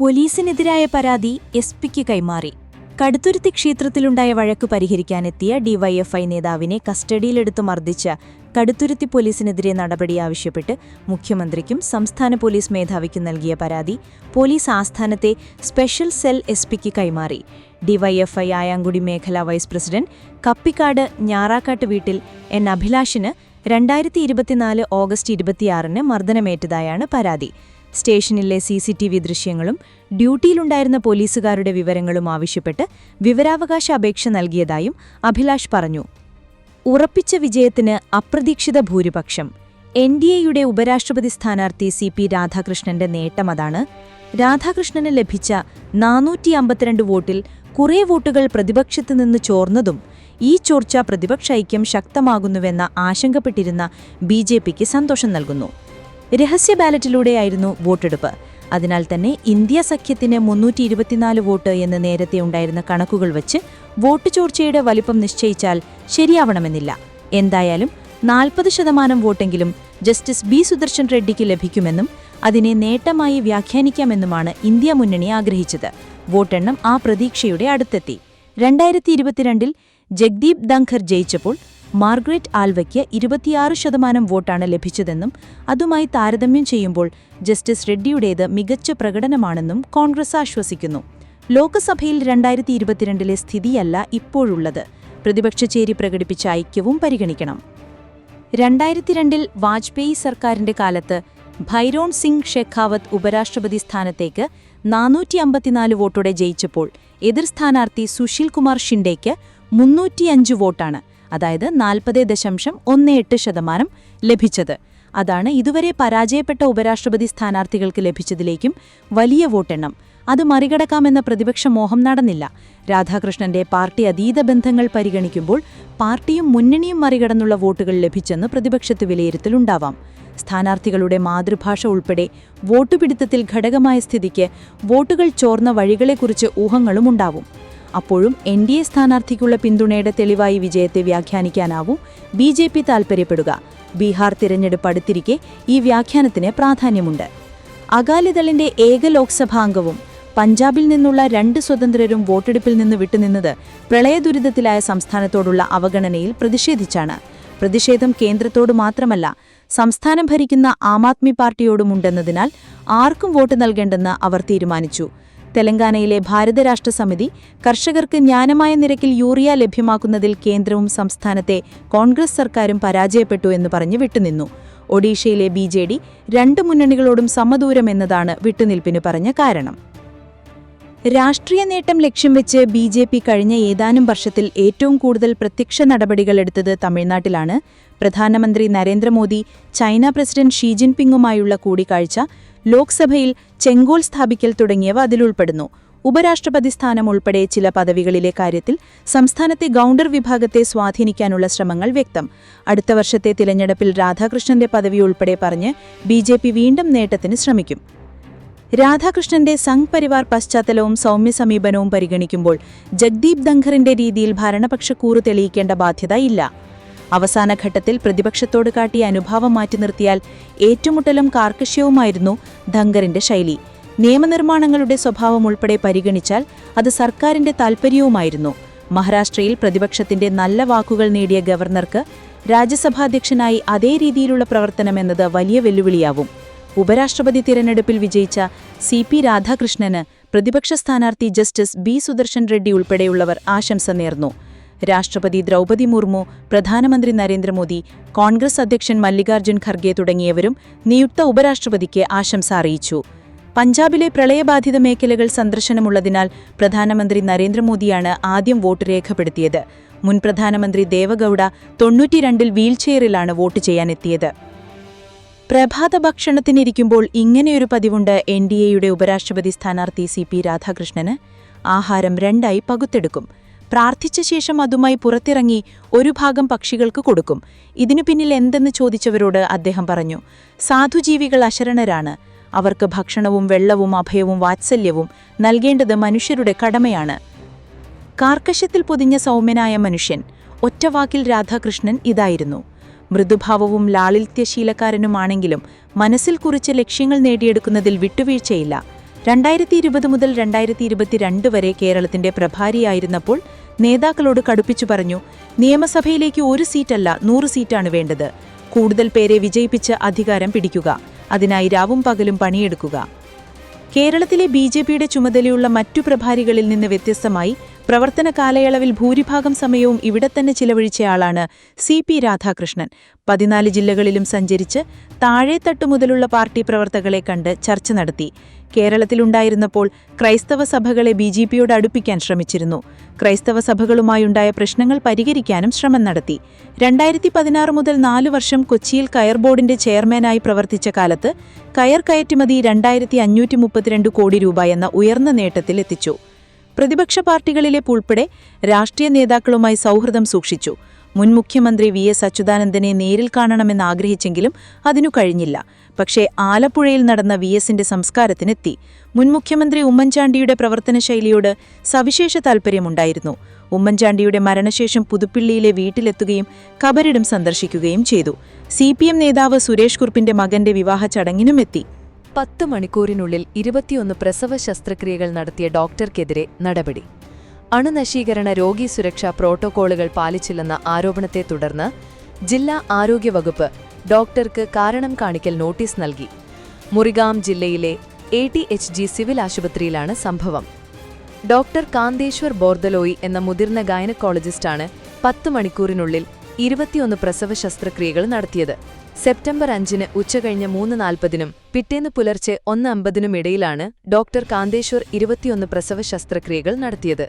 പോലീസിനെതിരായ പരാതി എസ് പിക്ക് കൈമാറി. കടുത്തുരുത്തി ക്ഷേത്രത്തിലുണ്ടായ വഴക്ക് പരിഹരിക്കാനെത്തിയ ഡിവൈഎഫ്ഐ നേതാവിനെ കസ്റ്റഡിയിലെടുത്ത് മർദ്ദിച്ച കടുത്തുരുത്തി പോലീസിനെതിരെ നടപടി ആവശ്യപ്പെട്ട് മുഖ്യമന്ത്രിക്കും സംസ്ഥാന പോലീസ് മേധാവിക്കും നൽകിയ പരാതി പോലീസ് ആസ്ഥാനത്തെ സ്പെഷ്യൽ സെൽ എസ് പിക്ക് കൈമാറി. ഡിവൈഎഫ്ഐ ആയാങ്കുടി മേഖലാ വൈസ് പ്രസിഡന്റ് കപ്പിക്കാട് ഞാറാക്കാട്ട് വീട്ടിൽ എൻ അഭിലാഷിന് രണ്ടായിരത്തി ഇരുപത്തിനാല് ഓഗസ്റ്റ് ഇരുപത്തിയാറിന് മർദ്ദനമേറ്റതായാണ് പരാതി. സ്റ്റേഷനിലെ സി സി ടി വി ദൃശ്യങ്ങളും ഡ്യൂട്ടിയിലുണ്ടായിരുന്ന പോലീസുകാരുടെ വിവരങ്ങളും ആവശ്യപ്പെട്ട് വിവരാവകാശ അപേക്ഷ നൽകിയതായും അഭിലാഷ് പറഞ്ഞു. ഉറപ്പിച്ച വിജയത്തിന് അപ്രതീക്ഷിത ഭൂരിപക്ഷം. എൻ ഡി എയുടെ ഉപരാഷ്ട്രപതി സ്ഥാനാർത്ഥി സി പി രാധാകൃഷ്ണന്റെ നേട്ടമതാണ് രാധാകൃഷ്ണന് ലഭിച്ച നാനൂറ്റി അമ്പത്തിരണ്ട് വോട്ടിൽ കുറേ വോട്ടുകൾ പ്രതിപക്ഷത്തു നിന്ന് ചോർന്നതും ഈ ചോർച്ച പ്രതിപക്ഷ ഐക്യം ശക്തമാകുന്നുവെന്ന ആശങ്കപ്പെട്ടിരുന്ന ബി സന്തോഷം നൽകുന്നു. രഹസ്യ ബാലറ്റിലൂടെയായിരുന്നു വോട്ടെടുപ്പ്. അതിനാൽ തന്നെ ഇന്ത്യ സഖ്യത്തിന് മുന്നൂറ്റി ഇരുപത്തിനാല് വോട്ട് എന്ന് നേരത്തെ ഉണ്ടായിരുന്ന കണക്കുകൾ വച്ച് വോട്ട് ചോർച്ചയുടെ വലിപ്പം നിശ്ചയിച്ചാൽ ശരിയാവണമെന്നില്ല. എന്തായാലും നാൽപ്പത് ശതമാനം വോട്ടെങ്കിലും ജസ്റ്റിസ് ബി സുദർശൻ റെഡ്ഡിക്ക് ലഭിക്കുമെന്നും അതിനെ നേട്ടമായി വ്യാഖ്യാനിക്കാമെന്നുമാണ് ഇന്ത്യ മുന്നണി ആഗ്രഹിച്ചത്. വോട്ടെണ്ണം ആ പ്രതീക്ഷയുടെ അടുത്തെത്തി. രണ്ടായിരത്തി ഇരുപത്തിരണ്ടിൽ ജഗ്ദീപ് ദംഖർ ജയിച്ചപ്പോൾ മാർഗ്രറ്റ് ആൽവയ്ക്ക് ഇരുപത്തിയാറ് ശതമാനം വോട്ടാണ് ലഭിച്ചതെന്നും അതുമായി താരതമ്യം ചെയ്യുമ്പോൾ ജസ്റ്റിസ് റെഡ്ഡിയുടേത് മികച്ച പ്രകടനമാണെന്നും കോൺഗ്രസ് ആശ്വസിക്കുന്നു. ലോക്സഭയിൽ രണ്ടായിരത്തി ഇരുപത്തിരണ്ടിലെ സ്ഥിതിയല്ല ഇപ്പോഴുള്ളത്. പ്രതിപക്ഷചേരി പ്രകടിപ്പിച്ച ഐക്യവും പരിഗണിക്കണം. രണ്ടായിരത്തി രണ്ടിൽ വാജ്പേയി സർക്കാരിന്റെ കാലത്ത് ഭൈരോൺ സിംഗ് ഷെഖാവത്ത് ഉപരാഷ്ട്രപതി സ്ഥാനത്തേക്ക് നാനൂറ്റി അമ്പത്തിനാല് വോട്ടോടെ ജയിച്ചപ്പോൾ എതിർ സ്ഥാനാർത്ഥി സുശീൽ കുമാർ ഷിൻഡേക്ക് മുന്നൂറ്റിയഞ്ച് വോട്ടാണ്. അതായത് നാൽപ്പത് ദശാംശം ഒന്ന് എട്ട് ശതമാനം ലഭിച്ചത്. അതാണ് ഇതുവരെ പരാജയപ്പെട്ട ഉപരാഷ്ട്രപതി സ്ഥാനാർത്ഥികൾക്ക് ലഭിച്ചതിലേക്കും വലിയ വോട്ടെണ്ണം. അത് മറികടക്കാമെന്ന പ്രതിപക്ഷ മോഹം നടന്നില്ല. രാധാകൃഷ്ണന്റെ പാർട്ടി അതീത ബന്ധങ്ങൾ പരിഗണിക്കുമ്പോൾ പാർട്ടിയും മുന്നണിയും മറികടന്നുള്ള വോട്ടുകൾ ലഭിച്ചെന്ന് പ്രതിപക്ഷത്ത് വിലയിരുത്തലുണ്ടാവാം. സ്ഥാനാർത്ഥികളുടെ മാതൃഭാഷ ഉൾപ്പെടെ വോട്ടുപിടുത്തത്തിൽ ഘടകമായ സ്ഥിതിക്ക് വോട്ടുകൾ ചോർന്ന വഴികളെക്കുറിച്ച് ഊഹങ്ങളുമുണ്ടാവും. അപ്പോഴും എൻ ഡി എ സ്ഥാനാർത്ഥിക്കുള്ള പിന്തുണയുടെ തെളിവായി വിജയത്തെ വ്യാഖ്യാനിക്കാനാവൂ ബി ജെ പി താൽപ്പര്യപ്പെടുക ബീഹാർ തിരഞ്ഞെടുപ്പ് അടുത്തിരിക്കെ ഈ വ്യാഖ്യാനത്തിന് പ്രാധാന്യമുണ്ട്. അകാലിദളിന്റെ ഏക ലോക്സഭാംഗവും പഞ്ചാബിൽ നിന്നുള്ള രണ്ട് സ്വതന്ത്രരും വോട്ടെടുപ്പിൽ നിന്ന് വിട്ടുനിന്നത് പ്രളയദുരിതത്തിലായ സംസ്ഥാനത്തോടുള്ള അവഗണനയിൽ പ്രതിഷേധിച്ചാണ്. പ്രതിഷേധം കേന്ദ്രത്തോട് മാത്രമല്ല സംസ്ഥാനം ഭരിക്കുന്ന ആം ആദ്മി പാർട്ടിയോടുമുണ്ടെന്നതിനാൽ ആർക്കും വോട്ട് നൽകേണ്ടെന്ന് അവർ തീരുമാനിച്ചു. തെലങ്കാനയിലെ ഭാരതരാഷ്ട്ര സമിതി കർഷകർക്ക് ന്യായമായ നിരക്കിൽ യൂറിയ ലഭ്യമാക്കുന്നതിൽ കേന്ദ്രവും സംസ്ഥാനത്തെ കോൺഗ്രസ് സർക്കാരും പരാജയപ്പെട്ടു എന്ന് പറഞ്ഞ് വിട്ടുനിന്നു. ഒഡീഷയിലെ ബി ജെ ഡി രണ്ട് മുന്നണികളോടും സമദൂരം എന്നതാണ് വിട്ടുനിൽപ്പിന് പറഞ്ഞ കാരണം. രാഷ്ട്രീയ നേട്ടം ലക്ഷ്യം വെച്ച് ബി ജെ പി കഴിഞ്ഞ ഏതാനും വർഷത്തിൽ ഏറ്റവും കൂടുതൽ പ്രത്യക്ഷ നടപടികൾ എടുത്തത് തമിഴ്നാട്ടിലാണ്. പ്രധാനമന്ത്രി നരേന്ദ്രമോദി ചൈന പ്രസിഡന്റ് ഷീ ജിൻപിങ്ങുമായുള്ള കൂടിക്കാഴ്ച ലോക്സഭയിൽ ചെങ്കോൽ സ്ഥാപിക്കൽ തുടങ്ങിയവ അതിലുൾപ്പെടുന്നു. ഉപരാഷ്ട്രപതി സ്ഥാനം ഉൾപ്പെടെ ചില പദവികളിലെ കാര്യത്തിൽ സംസ്ഥാനത്തെ ഗൗണ്ടർ വിഭാഗത്തെ സ്വാധീനിക്കാനുള്ള ശ്രമങ്ങൾ വ്യക്തം. അടുത്ത വർഷത്തെ തിരഞ്ഞെടുപ്പിൽ രാധാകൃഷ്ണന്റെ പദവി ഉൾപ്പെടെ പറഞ്ഞ് ബി വീണ്ടും നേട്ടത്തിന് ശ്രമിക്കും. രാധാകൃഷ്ണന്റെ സംഘ് പരിവാർ പശ്ചാത്തലവും സൗമ്യ സമീപനവും പരിഗണിക്കുമ്പോൾ ജഗ്ദീപ് ധങ്കറിന്റെ രീതിയിൽ ഭരണപക്ഷ കൂറു തെളിയിക്കേണ്ട ബാധ്യത ഇല്ല. അവസാന ഘട്ടത്തിൽ പ്രതിപക്ഷത്തോട് കാട്ടിയ അനുഭാവം മാറ്റി നിർത്തിയാൽ ഏറ്റുമുട്ടലും കാർക്കശ്യവുമായിരുന്നു ധങ്കറിന്റെ ശൈലി. നിയമനിർമ്മാണങ്ങളുടെ സ്വഭാവം ഉൾപ്പെടെ പരിഗണിച്ചാൽ അത് സർക്കാരിന്റെ താൽപ്പര്യവുമായിരുന്നു മഹാരാഷ്ട്രയിൽ പ്രതിപക്ഷത്തിന്റെ നല്ല വാക്കുകൾ നേടിയ ഗവർണർക്ക് രാജ്യസഭാധ്യക്ഷനായി അതേ രീതിയിലുള്ള പ്രവർത്തനം പ്രവർത്തനമെന്നത് വലിയ വെല്ലുവിളിയാവും. ഉപരാഷ്ട്രപതി തിരഞ്ഞെടുപ്പിൽ വിജയിച്ച സി പി രാധാകൃഷ്ണന് പ്രതിപക്ഷ സ്ഥാനാർത്ഥി ജസ്റ്റിസ് ബി സുദർശൻ റെഡ്ഡി ഉൾപ്പെടെയുള്ളവർ ആശംസ നേർന്നു. രാഷ്ട്രപതി ദ്രൗപതി മുർമു പ്രധാനമന്ത്രി നരേന്ദ്രമോദി കോൺഗ്രസ് അധ്യക്ഷൻ മല്ലികാർജുൻ ഖർഗെ തുടങ്ങിയവരും നിയുക്ത ഉപരാഷ്ട്രപതിക്ക് ആശംസ അറിയിച്ചു. പഞ്ചാബിലെ പ്രളയബാധിത മേഖലകൾ സന്ദർശനമുള്ളതിനാൽ പ്രധാനമന്ത്രി നരേന്ദ്രമോദിയാണ് ആദ്യം വോട്ട് രേഖപ്പെടുത്തിയത്. മുൻ പ്രധാനമന്ത്രി ദേവഗൌഡ തൊണ്ണൂറ്റിരണ്ടിൽ വീൽചെയറിലാണ് വോട്ട് ചെയ്യാനെത്തിയത്. പ്രഭാത ഭക്ഷണത്തിനിരിക്കുമ്പോൾ ഇങ്ങനെയൊരു പതിവുണ്ട് എൻ ഡി എയുടെ ഉപരാഷ്ട്രപതി സ്ഥാനാർത്ഥി സി പി രാധാകൃഷ്ണന്. ആഹാരം രണ്ടായി പകുത്തെടുക്കും. പ്രാർത്ഥിച്ച ശേഷം അതുമായി പുറത്തിറങ്ങി ഒരു ഭാഗം പക്ഷികൾക്ക് കൊടുക്കും. ഇതിനു പിന്നിൽ എന്തെന്ന് ചോദിച്ചവരോട് അദ്ദേഹം പറഞ്ഞു സാധുജീവികൾ അശരണരാണ്. അവർക്ക് ഭക്ഷണവും വെള്ളവും അഭയവും വാത്സല്യവും നൽകേണ്ടത് മനുഷ്യരുടെ കടമയാണ്. കാർക്കശത്തിൽ പൊതിഞ്ഞ സൗമ്യനായ മനുഷ്യൻ ഒറ്റവാക്കിൽ രാധാകൃഷ്ണൻ ഇതായിരുന്നു. മൃദുഭാവവും ലാളിത്യശീലക്കാരനുമാണെങ്കിലും മനസ്സിൽ കുറിച്ച് ലക്ഷ്യങ്ങൾ നേടിയെടുക്കുന്നതിൽ വിട്ടുവീഴ്ചയില്ല. രണ്ടായിരത്തി ഇരുപത് മുതൽ രണ്ടായിരത്തി ഇരുപത്തിരണ്ട് വരെ കേരളത്തിന്റെ പ്രഭാരിയായിരുന്നപ്പോൾ നേതാക്കളോട് കടുപ്പിച്ചു പറഞ്ഞു നിയമസഭയിലേക്ക് ഒരു സീറ്റല്ല നൂറ് സീറ്റാണ് വേണ്ടത്. കൂടുതൽ പേരെ വിജയിപ്പിച്ച് അധികാരം പിടിക്കുക. അതിനായി രാവും പകലും പണിയെടുക്കുക. കേരളത്തിലെ ബി ജെ പിയുടെ ചുമതലയുള്ള മറ്റു പ്രഭാരികളിൽ നിന്ന് വ്യത്യസ്തമായി പ്രവർത്തന കാലയളവിൽ ഭൂരിഭാഗം സമയവും ഇവിടെ തന്നെ ചിലവഴിച്ചയാളാണ് സി പി രാധാകൃഷ്ണൻ. പതിനാല് ജില്ലകളിലും സഞ്ചരിച്ച് താഴെത്തട്ടു മുതലുള്ള പാർട്ടി പ്രവർത്തകളെ കണ്ട് ചർച്ച നടത്തി. കേരളത്തിലുണ്ടായിരുന്നപ്പോൾ ക്രൈസ്തവ സഭകളെ ബി ജെ പിയോട് അടുപ്പിക്കാൻ ശ്രമിച്ചിരുന്നു. ക്രൈസ്തവ സഭകളുമായുണ്ടായ പ്രശ്നങ്ങൾ പരിഹരിക്കാനും ശ്രമം നടത്തി. രണ്ടായിരത്തി പതിനാറ് മുതൽ നാലു വർഷം കൊച്ചിയിൽ കയർ ബോർഡിന്റെ ചെയർമാനായി പ്രവർത്തിച്ച കാലത്ത് കയർ കയറ്റുമതി രണ്ടായിരത്തി അഞ്ഞൂറ്റി മുപ്പത്തിരണ്ട് കോടി രൂപ എന്ന ഉയർന്ന നേട്ടത്തിൽ എത്തിച്ചു. പ്രതിപക്ഷ പാർട്ടികളിലെ ഉൾപ്പെടെ രാഷ്ട്രീയ നേതാക്കളുമായി സൗഹൃദം സൂക്ഷിച്ചു. മുൻ മുഖ്യമന്ത്രി വി എസ് അച്യുതാനന്ദനെ നേരിൽ കാണണമെന്ന് ആഗ്രഹിച്ചെങ്കിലും അതിനു കഴിഞ്ഞില്ല. പക്ഷേ ആലപ്പുഴയിൽ നടന്ന വി എസിന്റെ സംസ്കാരത്തിനെത്തി. മുൻ മുഖ്യമന്ത്രി ഉമ്മൻചാണ്ടിയുടെ പ്രവർത്തനശൈലിയോട് സവിശേഷ താൽപ്പര്യമുണ്ടായിരുന്നു ഉമ്മൻചാണ്ടിയുടെ മരണശേഷം പുതുപ്പിള്ളിയിലെ വീട്ടിലെത്തുകയും കബരിടം സന്ദർശിക്കുകയും ചെയ്തു. സി നേതാവ് സുരേഷ് കുറുപ്പിന്റെ മകന്റെ വിവാഹ ചടങ്ങിനും എത്തി പത്ത് മണിക്കൂറിനുള്ളിൽ ഇരുപത്തിയൊന്ന് പ്രസവ ശസ്ത്രക്രിയകൾ നടത്തിയ ഡോക്ടർക്കെതിരെ നടപടി. അണുനശീകരണ രോഗി സുരക്ഷാ പ്രോട്ടോകോളുകൾ പാലിച്ചില്ലെന്ന ആരോപണത്തെ തുടർന്ന് ജില്ലാ ആരോഗ്യവകുപ്പ് ഡോക്ടർക്ക് കാരണം കാണിക്കൽ നോട്ടീസ് നൽകി. മുറിഗാം ജില്ലയിലെ A T H G civil ആശുപത്രിയിലാണ് സംഭവം. ഡോക്ടർ കാന്തേശ്വർ ബോർദലോയി എന്ന മുതിർന്ന ഗൈനക്കോളജിസ്റ്റാണ് പത്ത് മണിക്കൂറിനുള്ളിൽ ഇരുപത്തിയൊന്ന് പ്രസവ ശസ്ത്രക്രിയകൾ നടത്തിയത്. സെപ്റ്റംബർ അഞ്ചിന് ഉച്ചകഴിഞ്ഞ് മൂന്ന് നാൽപ്പതിനും പിറ്റേന്ന് പുലർച്ചെ ഒന്ന് അമ്പതിനും ഇടയിലാണ് ഡോക്ടർ കാന്തേശ്വർ ഇരുപത്തിയൊന്ന് പ്രസവ ശസ്ത്രക്രിയകൾ നടത്തിയത്.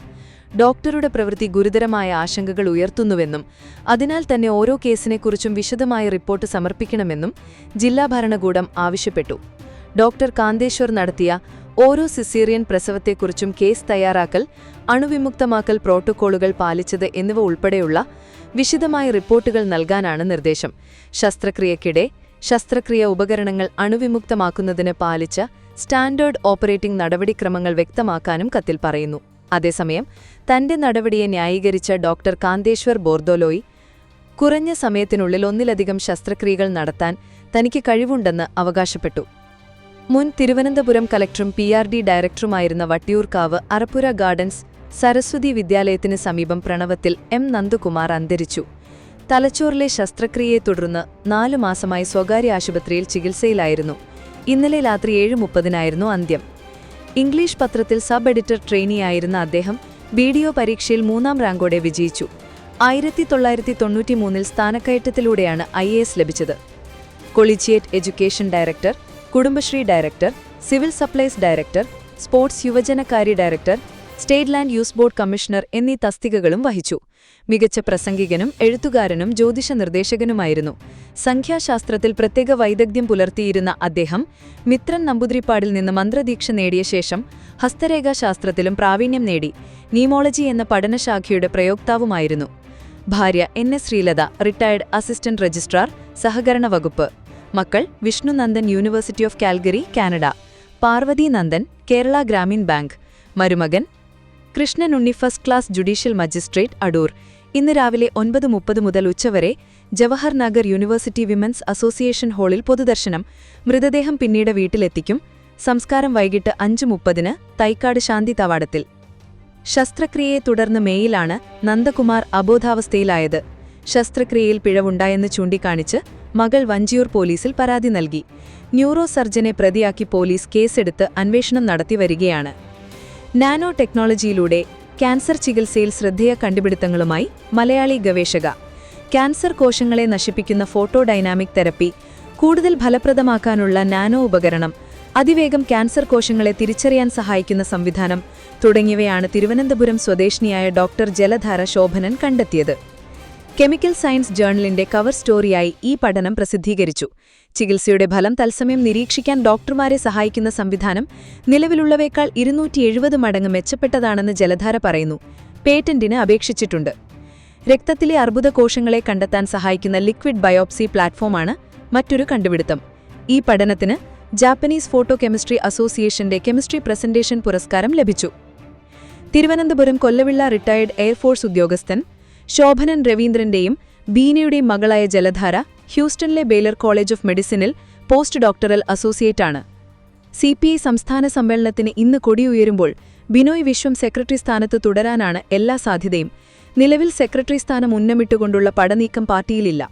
ഡോക്ടറുടെ പ്രവൃത്തി ഗുരുതരമായ ആശങ്കകൾ ഉയർത്തുന്നുവെന്നും അതിനാൽ തന്നെ ഓരോ കേസിനെക്കുറിച്ചും വിശദമായ റിപ്പോർട്ട് സമർപ്പിക്കണമെന്നും ജില്ലാ ഭരണകൂടം ആവശ്യപ്പെട്ടു. ഡോക്ടർ കാന്തേശ്വർ നടത്തിയ ഓരോ സിസീറിയൻ പ്രസവത്തെക്കുറിച്ചും കേസ് തയ്യാറാക്കൽ അണുവിമുക്തമാക്കൽ പ്രോട്ടോക്കോളുകൾ പാലിച്ചത് എന്നിവ ഉൾപ്പെടെയുള്ള വിശദമായ റിപ്പോർട്ടുകൾ നൽകാനാണ് നിർദ്ദേശം. ശസ്ത്രക്രിയക്കിടെ ശസ്ത്രക്രിയ ഉപകരണങ്ങൾ അണുവിമുക്തമാക്കുന്നതിന് പാലിച്ച സ്റ്റാൻഡേർഡ് ഓപ്പറേറ്റിംഗ് നടപടിക്രമങ്ങൾ വ്യക്തമാക്കാനും കത്തിൽ പറയുന്നു. അതേസമയം തന്റെ നടപടിയെ ന്യായീകരിച്ച ഡോക്ടർ കാന്തേശ്വർ ബോർദോലോയി കുറഞ്ഞ സമയത്തിനുള്ളിൽ ഒന്നിലധികം ശസ്ത്രക്രിയകൾ നടത്താൻ തനിക്ക് കഴിവുണ്ടെന്ന് അവകാശപ്പെട്ടു. മുൻ തിരുവനന്തപുരം കലക്ടറും പി ആർ ഡി ഡയറക്ടറുമായിരുന്ന വട്ടിയൂർക്കാവ് അറപ്പുര ഗാർഡൻസ് സരസ്വതി വിദ്യാലയത്തിന് സമീപം പ്രണവത്തിൽ എം. നന്ദകുമാർ അന്തരിച്ചു. തലച്ചോറിലെ ശസ്ത്രക്രിയയെ തുടർന്ന് നാലു മാസമായി സ്വകാര്യ ആശുപത്രിയിൽ ചികിത്സയിലായിരുന്നു. ഇന്നലെ രാത്രി ഏഴ് മുപ്പതിനായിരുന്നു അന്ത്യം. ഇംഗ്ലീഷ് പത്രത്തിൽ സബ് എഡിറ്റർ ട്രെയിനിയായിരുന്ന അദ്ദേഹം വീഡിയോ പരീക്ഷയിൽ മൂന്നാം റാങ്കോടെ വിജയിച്ചു. ആയിരത്തി തൊള്ളായിരത്തി തൊണ്ണൂറ്റി മൂന്നിൽ സ്ഥാനക്കയറ്റത്തിലൂടെയാണ് ഐ എ എസ് ലഭിച്ചത്. Collegiate education director Kudumbashree director civil supplies director sports യുവജനകാര്യ director state land use board commissioner എന്നീ തസ്തികകളും വഹിച്ചു. മികച്ച പ്രസംഗികനും എഴുത്തുകാരനും ജ്യോതിഷ നിർദ്ദേശകനുമായിരുന്നു. സംഖ്യാശാസ്ത്രത്തിൽ പ്രത്യേക വൈദഗ്ധ്യം പുലർത്തിയിരുന്ന അദ്ദേഹം മിത്രൻ നമ്പൂതിരിപ്പാടിൽ നിന്ന് മന്ത്രദീക്ഷ നേടിയ ശേഷം ഹസ്തരേഖാശാസ്ത്രത്തിലും പ്രാവീണ്യം നേടി. നീമോളജി എന്ന പഠനശാഖയുടെ പ്രയോക്താവുമായിരുന്നു. ഭാര്യ N S Sreelatha retired assistant registrar സഹകരണ വകുപ്പ്. മക്കൾ Vishnunandan university of Calgary Canada. Parvathy Nandan Kerala Grameen bank. മരുമകൻ Krishnan Unni first class judicial magistrate Adoor. ഇന്ന് രാവിലെ ഒൻപത് മുപ്പത് മുതൽ ഉച്ചവരെ Jawahar Nagar university women's association ഹാളിൽ പൊതുദർശനം. മൃതദേഹം പിന്നീട് വീട്ടിലെത്തിക്കും. സംസ്കാരം വൈകിട്ട് അഞ്ചു മുപ്പതിന് തൈക്കാട് ശാന്തി തവാടത്തിൽ. ശസ്ത്രക്രിയയെ തുടർന്ന് മേയിലാണ് നന്ദകുമാർ അബോധാവസ്ഥയിലായത്. ശസ്ത്രക്രിയയിൽ പിഴവുണ്ടായെന്ന് ചൂണ്ടിക്കാണിച്ച് മകൾ വഞ്ചിയൂർ പോലീസിൽ പരാതി നൽകി. ന്യൂറോ സർജനെ പ്രതിയാക്കി പോലീസ് കേസെടുത്ത് അന്വേഷണം നടത്തിവരികയാണ് നാനോ ടെക്നോളജിയിലൂടെ ക്യാൻസർ ചികിത്സയിൽ ശ്രദ്ധേയ കണ്ടുപിടുത്തങ്ങളുമായി മലയാളി ഗവേഷക. ക്യാൻസർ കോശങ്ങളെ നശിപ്പിക്കുന്ന ഫോട്ടോ ഡൈനാമിക് തെറപ്പി കൂടുതൽ ഫലപ്രദമാക്കാനുള്ള നാനോ ഉപകരണം അതിവേഗം ക്യാൻസർ കോശങ്ങളെ തിരിച്ചറിയാൻ സഹായിക്കുന്ന സംവിധാനം തുടങ്ങിയവയാണ് തിരുവനന്തപുരം സ്വദേശിനിയായ ഡോക്ടർ ജലധാര ശോഭനൻ കണ്ടെത്തിയത്. കെമിക്കൽ സയൻസ് ജേർണലിന്റെ കവർ സ്റ്റോറിയായി ഈ പഠനം പ്രസിദ്ധീകരിച്ചു. ചികിത്സയുടെ ഫലം തത്സമയം നിരീക്ഷിക്കാൻ ഡോക്ടർമാരെ സഹായിക്കുന്ന സംവിധാനം നിലവിലുള്ളവേക്കാൾ ഇരുന്നൂറ്റി എഴുപത് മടങ്ങ് മെച്ചപ്പെട്ടതാണെന്ന് ജലധാര പറയുന്നു. പേറ്റന്റിന് അപേക്ഷിച്ചിട്ടുണ്ട്. രക്തത്തിലെ അർബുദ കോശങ്ങളെ കണ്ടെത്താൻ സഹായിക്കുന്ന ലിക്വിഡ് ബയോപ്സി പ്ലാറ്റ്ഫോമാണ് മറ്റൊരു കണ്ടുപിടുത്തം. ഈ പഠനത്തിന് ജാപ്പനീസ് ഫോട്ടോ കെമിസ്ട്രി അസോസിയേഷന്റെ കെമിസ്ട്രി പ്രസന്റേഷൻ പുരസ്കാരം ലഭിച്ചു. തിരുവനന്തപുരം കൊല്ലവിള്ള റിട്ടയർഡ് എയർഫോഴ്സ് ഉദ്യോഗസ്ഥൻ ശോഭനൻ രവീന്ദ്രന്റെയും ബീനയുടെയും മകളായ ജലധാര ഹ്യൂസ്റ്റണിലെ ബേലർ കോളേജ് ഓഫ് മെഡിസിനിൽ പോസ്റ്റ് ഡോക്ടറൽ അസോസിയേറ്റാണ്. സി പി ഐ സംസ്ഥാന സമ്മേളനത്തിന് ഇന്ന് കൊടിയുയരുമ്പോൾ ബിനോയ് വിശ്വം സെക്രട്ടറി സ്ഥാനത്ത് തുടരാനാണ് എല്ലാ സാധ്യതയും. നിലവിൽ സെക്രട്ടറി സ്ഥാനം ഉന്നമിട്ടുകൊണ്ടുള്ള പടനീക്കം പാർട്ടിയിലില്ല.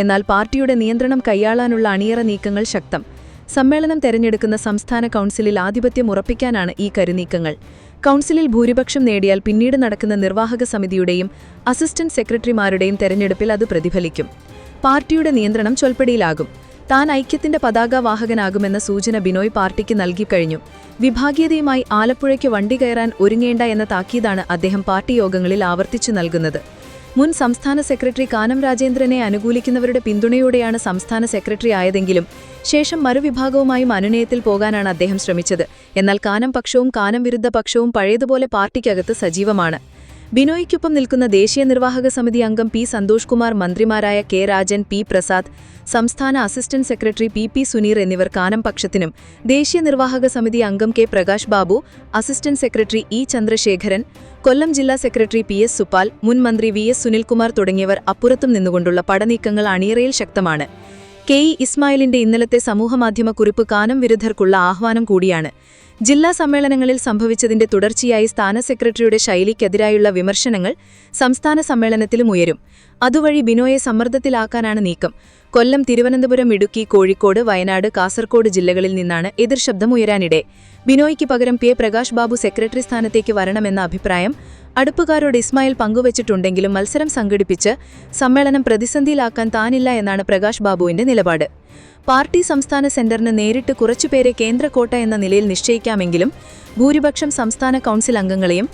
എന്നാൽ പാർട്ടിയുടെ നിയന്ത്രണം കൈയാളാനുള്ള അണിയറ നീക്കങ്ങൾ ശക്തം. സമ്മേളനം തെരഞ്ഞെടുക്കുന്ന സംസ്ഥാന കൗൺസിലിൽ ആധിപത്യം ഉറപ്പിക്കാനാണ് ഈ കരുനീക്കങ്ങൾ. കൗൺസിലിൽ ഭൂരിപക്ഷം നേടിയാൽ പിന്നീട് നടക്കുന്ന നിർവാഹക സമിതിയുടെയും അസിസ്റ്റന്റ് സെക്രട്ടറിമാരുടെയും തെരഞ്ഞെടുപ്പിൽ അത് പ്രതിഫലിക്കും. പാർട്ടിയുടെ നിയന്ത്രണം ചൊൽപ്പടിയിലാകും. താൻ ഐക്യത്തിന്റെ പതാകവാഹകനാകുമെന്ന സൂചന ബിനോയ് പാർട്ടിക്ക് നൽകിക്കഴിഞ്ഞു വിഭാഗീയതയുമായി ആലപ്പുഴയ്ക്ക് വണ്ടി കയറാൻ ഒരുങ്ങേണ്ട എന്ന താക്കീതാണ് അദ്ദേഹം പാർട്ടി യോഗങ്ങളിൽ ആവർത്തിച്ചു നൽകുന്നത്. മുൻ സംസ്ഥാന സെക്രട്ടറി കാനം രാജേന്ദ്രനെ അനുകൂലിക്കുന്നവരുടെ പിന്തുണയോടെയാണ് സംസ്ഥാന സെക്രട്ടറി ആയതെങ്കിലും ശേഷം മറുവിഭാഗവുമായും അനുനയത്തിൽ പോകാനാണ് അദ്ദേഹം ശ്രമിച്ചത്. എന്നാൽ കാനം പക്ഷവും കാനം വിരുദ്ധ പക്ഷവും പഴയതുപോലെ പാർട്ടിക്കകത്ത് സജീവമാണ്. ബിനോയ്ക്കൊപ്പം നിൽക്കുന്ന ദേശീയ നിർവാഹക സമിതി അംഗം പി സന്തോഷ് കുമാർ മന്ത്രിമാരായ കെ രാജൻ പി പ്രസാദ് സംസ്ഥാന assistant secretary P P Suneer എന്നിവർ കാനം പക്ഷത്തിനും ദേശീയ നിർവാഹക സമിതി അംഗം K Prakash Babu assistant secretary E Chandrasekharan Kollam ജില്ലാ സെക്രട്ടറി പി എസ് സുപാൽ മുൻ മന്ത്രി വി എസ് സുനിൽകുമാർ തുടങ്ങിയവർ അപ്പുറത്തും നിന്നുകൊണ്ടുള്ള പടനീക്കങ്ങൾ അണിയറയിൽ ശക്തമാണ്. കെ ഇ ഇസ്മായിലിന്റെ ഇന്നലത്തെ സമൂഹമാധ്യമ കുറിപ്പ് കാനം വിരുദ്ധർക്കുള്ള ആഹ്വാനം കൂടിയാണ്. ജില്ലാ സമ്മേളനങ്ങളിൽ സംഭവിച്ചതിന്റെ തുടർച്ചയായി സ്ഥാന സെക്രട്ടറിയുടെ ശൈലിക്കെതിരായുള്ള വിമർശനങ്ങൾ സംസ്ഥാന സമ്മേളനത്തിലും ഉയരും. അതുവഴി ബിനോയെ സമ്മർദ്ദത്തിലാക്കാനാണ് നീക്കം. കൊല്ലം തിരുവനന്തപുരം ഇടുക്കി കോഴിക്കോട് വയനാട് കാസർകോട് ജില്ലകളിൽ നിന്നാണ് എതിർശബ്ദം ഉയരാനിടെ. ബിനോയ്ക്ക് പകരം പി. പ്രകാശ് ബാബു സെക്രട്ടറി സ്ഥാനത്തേക്ക് വരണമെന്ന അഭിപ്രായം അടുപ്പുകാരോട് ഇസ്മായിൽ പങ്കുവച്ചിട്ടുണ്ടെങ്കിലും മത്സരം സംഘടിപ്പിച്ച് സമ്മേളനം പ്രതിസന്ധിയിലാക്കാൻ താനില്ല എന്നാണ് പ്രകാശ് ബാബുവിന്റെ നിലപാട്. പാർട്ടി സംസ്ഥാന സെന്ററിന് നേരിട്ട് കുറച്ചുപേരെ കേന്ദ്രകോട്ട എന്ന നിലയിൽ നിശ്ചയിക്കാമെങ്കിലും ഭൂരിപക്ഷം സംസ്ഥാന കൗൺസിൽ അംഗങ്ങളെയും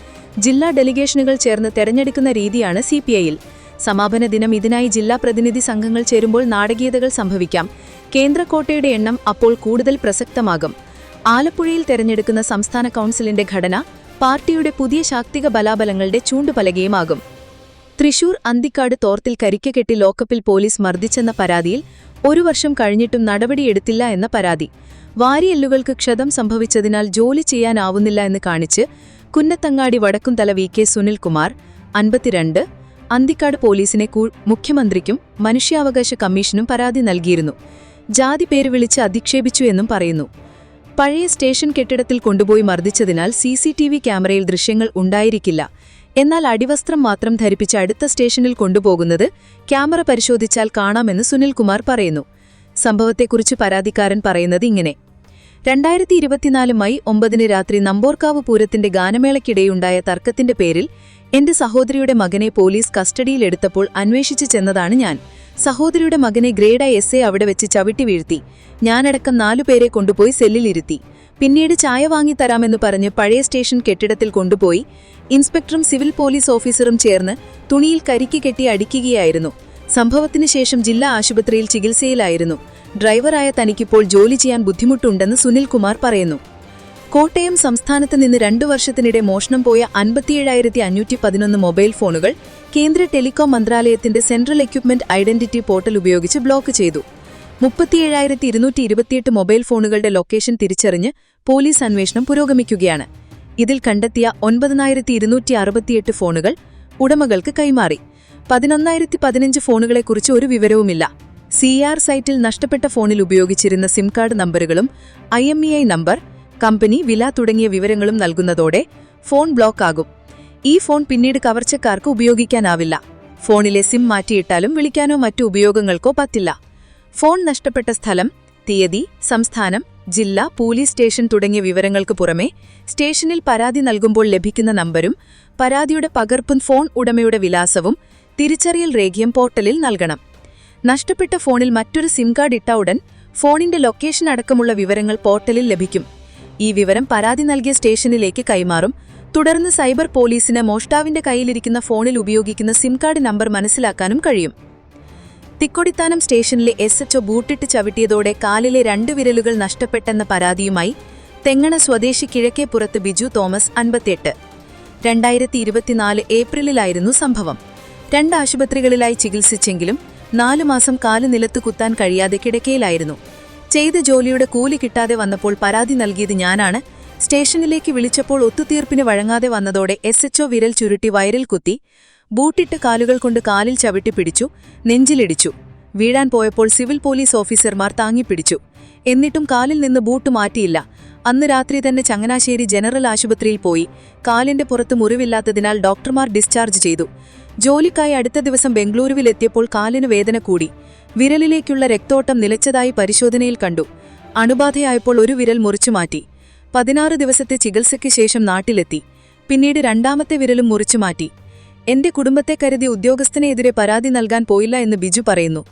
ജില്ലാ ഡെലിഗേഷനുകൾ ചേർന്ന് തെരഞ്ഞെടുക്കുന്ന രീതിയാണ് സിപിഐയിൽ സമാപന ദിനം ഇതിനായി ജില്ലാ പ്രതിനിധി സംഘങ്ങൾ ചേരുമ്പോൾ നാടകീയതകൾ സംഭവിക്കാം. കേന്ദ്ര കോട്ടയുടെ എണ്ണം അപ്പോൾ കൂടുതൽ പ്രസക്തമാകും. ആലപ്പുഴയിൽ തെരഞ്ഞെടുക്കുന്ന സംസ്ഥാന കൗൺസിലിന്റെ ഘടന പാർട്ടിയുടെ പുതിയ ശാക്തിക ബലാബലങ്ങളുടെ ചൂണ്ടുപലകയുമാകും. തൃശൂർ അന്തിക്കാട് തോർത്തിൽ കരിക്ക കെട്ടി ലോക്കപ്പിൽ പോലീസ് മർദ്ദിച്ചെന്ന പരാതിയിൽ ഒരു വർഷം കഴിഞ്ഞിട്ടും നടപടിയെടുത്തില്ല എന്ന പരാതി. വാരിയെല്ലുകൾക്ക് ക്ഷതം സംഭവിച്ചതിനാൽ ജോലി ചെയ്യാനാവുന്നില്ല എന്ന് കാണിച്ച് കുന്നത്തങ്ങാടി വടക്കുംതല വി കെ സുനിൽകുമാർ അൻപത്തിരണ്ട് അന്തിക്കാട് പോലീസിനെ മുഖ്യമന്ത്രിക്കും മനുഷ്യാവകാശ കമ്മീഷനും പരാതി നൽകിയിരുന്നു. ജാതി പേര് വിളിച്ച് അധിക്ഷേപിച്ചു എന്നും പറയുന്നു. പഴയ സ്റ്റേഷൻ കെട്ടിടത്തിൽ കൊണ്ടുപോയി മർദ്ദിച്ചതിനാൽ സി സി ടി വി ക്യാമറയിൽ ദൃശ്യങ്ങൾ ഉണ്ടായിരിക്കില്ല. എന്നാൽ അടിവസ്ത്രം മാത്രം ധരിപ്പിച്ച് അടുത്ത സ്റ്റേഷനിൽ കൊണ്ടുപോകുന്നത് ക്യാമറ പരിശോധിച്ചാൽ കാണാമെന്ന് സുനിൽകുമാർ പറയുന്നു. സംഭവത്തെക്കുറിച്ച് പരാതിക്കാരൻ പറയുന്നത് ഇങ്ങനെ. രണ്ടായിരത്തി ഇരുപത്തിനാല് മൈ ഒമ്പതിന് രാത്രി നമ്പോർക്കാവ് പൂരത്തിന്റെ ഗാനമേളയ്ക്കിടെയുണ്ടായ തർക്കത്തിന്റെ പേരിൽ എന്റെ സഹോദരിയുടെ മകനെ പോലീസ് കസ്റ്റഡിയിലെടുത്തപ്പോൾ അന്വേഷിച്ചു ചെന്നതാണ് ഞാൻ. സഹോദരിയുടെ മകനെ ഗ്രേഡ എസ് എ അവിടെ വെച്ച് ചവിട്ടി വീഴ്ത്തി. ഞാനടക്കം നാലുപേരെ കൊണ്ടുപോയി സെല്ലിലിരുത്തി പിന്നീട് ചായ വാങ്ങിത്തരാമെന്ന് പറഞ്ഞ് പഴയ സ്റ്റേഷൻ കെട്ടിടത്തിൽ കൊണ്ടുപോയി. ഇൻസ്പെക്ടറും സിവിൽ പോലീസ് ഓഫീസറും ചേർന്ന് തുണിയിൽ കരിക്ക് കെട്ടി അടിക്കുകയായിരുന്നു. സംഭവത്തിന് ശേഷം ജില്ലാ ആശുപത്രിയിൽ ചികിത്സയിലായിരുന്നു. ഡ്രൈവറായ തനിക്കിപ്പോൾ ജോലി ചെയ്യാൻ ബുദ്ധിമുട്ടുണ്ടെന്ന് സുനിൽകുമാർ പറയുന്നു. കോട്ടയം സംസ്ഥാനത്ത് നിന്ന് രണ്ടു വർഷത്തിനിടെ മോഷണം പോയ അൻപത്തിയേഴായിരത്തി അഞ്ഞൂറ്റി പതിനൊന്ന് മൊബൈൽ ഫോണുകൾ കേന്ദ്ര ടെലികോം മന്ത്രാലയത്തിന്റെ സെൻട്രൽ എക്യുപ്മെന്റ് ഐഡന്റിറ്റി പോർട്ടൽ ഉപയോഗിച്ച് ബ്ലോക്ക് ചെയ്തു. മുപ്പത്തിയേഴായിരത്തി ഇരുന്നൂറ്റി ഇരുപത്തിയെട്ട് മൊബൈൽ ഫോണുകളുടെ ലൊക്കേഷൻ തിരിച്ചറിഞ്ഞ് പോലീസ് അന്വേഷണം പുരോഗമിക്കുകയാണ്. ഇതിൽ കണ്ടെത്തിയ ഒൻപതിനായിരത്തി ഇരുന്നൂറ്റി അറുപത്തിയെട്ട് ഫോണുകൾ ഉടമകൾക്ക് കൈമാറി. പതിനൊന്നായിരത്തി പതിനഞ്ച് ഫോണുകളെക്കുറിച്ച് ഒരു വിവരവുമില്ല. സി ആർ സൈറ്റിൽ നഷ്ടപ്പെട്ട ഫോണിൽ ഉപയോഗിച്ചിരുന്ന സിം കാർഡ് നമ്പറുകളും I M E I number company വില തുടങ്ങിയ വിവരങ്ങളും നൽകുന്നതോടെ ഫോൺ ബ്ലോക്ക് ആകും ഈ ഫോൺ പിന്നീട് കവർച്ചക്കാർക്ക് ഉപയോഗിക്കാനാവില്ല. ഫോണിലെ സിം മാറ്റിയിട്ടാലും വിളിക്കാനോ മറ്റു ഉപയോഗങ്ങൾക്കോ പറ്റില്ല. ഫോൺ നഷ്ടപ്പെട്ട സ്ഥലം തീയതി സംസ്ഥാനം ജില്ല പോലീസ് സ്റ്റേഷൻ തുടങ്ങിയ വിവരങ്ങൾക്ക് പുറമെ സ്റ്റേഷനിൽ പരാതി നൽകുമ്പോൾ ലഭിക്കുന്ന നമ്പരും പരാതിയുടെ പകർപ്പും ഫോൺ ഉടമയുടെ വിലാസവും തിരിച്ചറിയൽ രേഖയും പോർട്ടലിൽ നൽകണം. നഷ്ടപ്പെട്ട ഫോണിൽ മറ്റൊരു സിം കാർഡ് ഇട്ട ഉടൻ ഫോണിന്റെ ലൊക്കേഷൻ അടക്കമുള്ള വിവരങ്ങൾ പോർട്ടലിൽ ലഭിക്കും. ഈ വിവരം പരാതി നൽകിയ സ്റ്റേഷനിലേക്ക് കൈമാറും. തുടർന്ന് സൈബർ പോലീസിന് മോഷ്ടാവിന്റെ കയ്യിലിരിക്കുന്ന ഫോണിൽ ഉപയോഗിക്കുന്ന സിം കാർഡ് നമ്പർ മനസ്സിലാക്കാനും കഴിയും. തിക്കൊടിത്താനം സ്റ്റേഷനിലെ എസ് എച്ച്ഒ ബൂട്ടിട്ട് ചവിട്ടിയതോടെ കാലിലെ രണ്ട് വിരലുകൾ നഷ്ടപ്പെട്ടെന്ന പരാതിയുമായി തെങ്ങണ സ്വദേശി കിഴക്കേപ്പുറത്ത് ബിജു തോമസ് അൻപത്തിയെട്ട്. രണ്ടായിരത്തി ഇരുപത്തിനാല് ഏപ്രിലിലായിരുന്നു സംഭവം. രണ്ട് ആശുപത്രികളിലായി ചികിത്സിച്ചെങ്കിലും നാലു മാസം കാൽ നിലത്ത് കുത്താൻ കഴിയാതെ കിടക്കയിലായിരുന്നു. ചെയ്ത ജോലിയുടെ കൂലി കിട്ടാതെ വന്നപ്പോൾ പരാതി നൽകിയത് ഞാനാണ്. സ്റ്റേഷനിലേക്ക് വിളിച്ചപ്പോൾ ഒത്തുതീർപ്പിന് വഴങ്ങാതെ വന്നതോടെ എസ് എച്ച്ഒ വിരൽ ചുരുട്ടി വയറിൽ കുത്തി ബൂട്ടിട്ട് കാലുകൾ കൊണ്ട് കാലിൽ ചവിട്ടി പിടിച്ചു നെഞ്ചിലിടിച്ചു. വീഴാൻ പോയപ്പോൾ സിവിൽ പോലീസ് ഓഫീസർമാർ താങ്ങിപ്പിടിച്ചു എന്നിട്ടും കാലിൽ നിന്ന് ബൂട്ട് മാറ്റിയില്ല. അന്ന് രാത്രി തന്നെ ചങ്ങനാശ്ശേരി ജനറൽ ആശുപത്രിയിൽ പോയി. കാലിന്റെ പുറത്ത് മുറിവില്ലാത്തതിനാൽ ഡോക്ടർമാർ ഡിസ്ചാർജ് ചെയ്തു. ജോലിക്കായി അടുത്ത ദിവസം ബംഗളൂരുവിലെത്തിയപ്പോൾ കാലിന് വേദന കൂടി. വിരലിലേക്കുള്ള രക്തോട്ടം നിലച്ചതായി പരിശോധനയിൽ കണ്ടു. അണുബാധയായപ്പോൾ ഒരു വിരൽ മുറിച്ചുമാറ്റി പതിനാറ് ദിവസത്തെ ചികിത്സയ്ക്ക് ശേഷം നാട്ടിലെത്തി. പിന്നീട് രണ്ടാമത്തെ വിരലും മുറിച്ചുമാറ്റി എന്റെ കുടുംബത്തെ കരുതി ഉദ്യോഗസ്ഥനെതിരെ പരാതി നൽകാൻ പോയില്ല എന്ന് ബിജു പറയുന്നു.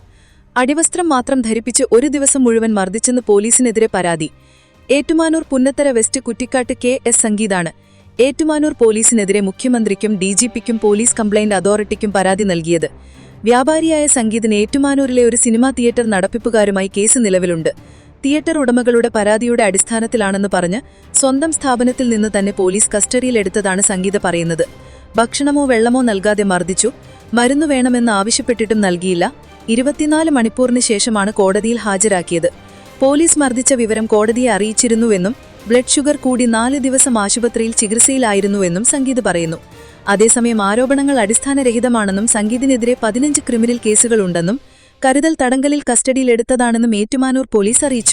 അടിവസ്ത്രം മാത്രം ധരിപ്പിച്ച് ഒരു ദിവസം മുഴുവൻ മർദ്ദിച്ചെന്ന് പോലീസിനെതിരെ പരാതി. Ettumanoor Punnathara west Kuttikkattu K S സംഗീതാണ്. Ettumanoor പോലീസിനെതിരെ മുഖ്യമന്ത്രിക്കും ഡിജിപിക്കും പോലീസ് കംപ്ലൈന്റ് അതോറിറ്റിക്കും പരാതി നൽകിയത്. വ്യാപാരിയായ സംഗീതിന് ഏറ്റുമാനൂരിലെ ഒരു സിനിമാ തിയേറ്റർ നടപ്പിപ്പുകാരുമായി കേസ് നിലവിലുണ്ട്. തിയേറ്റർ ഉടമകളുടെ പരാതിയുടെ അടിസ്ഥാനത്തിലാണെന്ന് പറഞ്ഞ് സ്വന്തം സ്ഥാപനത്തിൽ നിന്ന് തന്നെ പോലീസ് കസ്റ്റഡിയിലെടുത്തതാണ് സംഗീത പറയുന്നത്. ഭക്ഷണമോ വെള്ളമോ നൽകാതെ മർദ്ദിച്ചു. മരുന്നു വേണമെന്ന് ആവശ്യപ്പെട്ടിട്ടും നൽകിയില്ല. ഇരുപത്തിനാല് മണിക്കൂറിന് ശേഷമാണ് കോടതിയിൽ ഹാജരാക്കിയത്. പോലീസ് മർദ്ദിച്ച വിവരം കോടതിയെ അറിയിച്ചിരുന്നുവെന്നും ബ്ലഡ് ഷുഗർ കൂടി നാല് ദിവസം ആശുപത്രിയിൽ ചികിത്സയിലായിരുന്നുവെന്നും സംഗീത് പറയുന്നു. അതേസമയം ആരോപണങ്ങൾ അടിസ്ഥാനരഹിതമാണെന്നും സംഗീതിനെതിരെ പതിനഞ്ച് ക്രിമിനൽ കേസുകളുണ്ടെന്നും കരുതൽ തടങ്കലിൽ കസ്റ്റഡിയിലെടുത്തതാണെന്നും ഏറ്റുമാനൂർ പോലീസ് അറിയിച്ചു.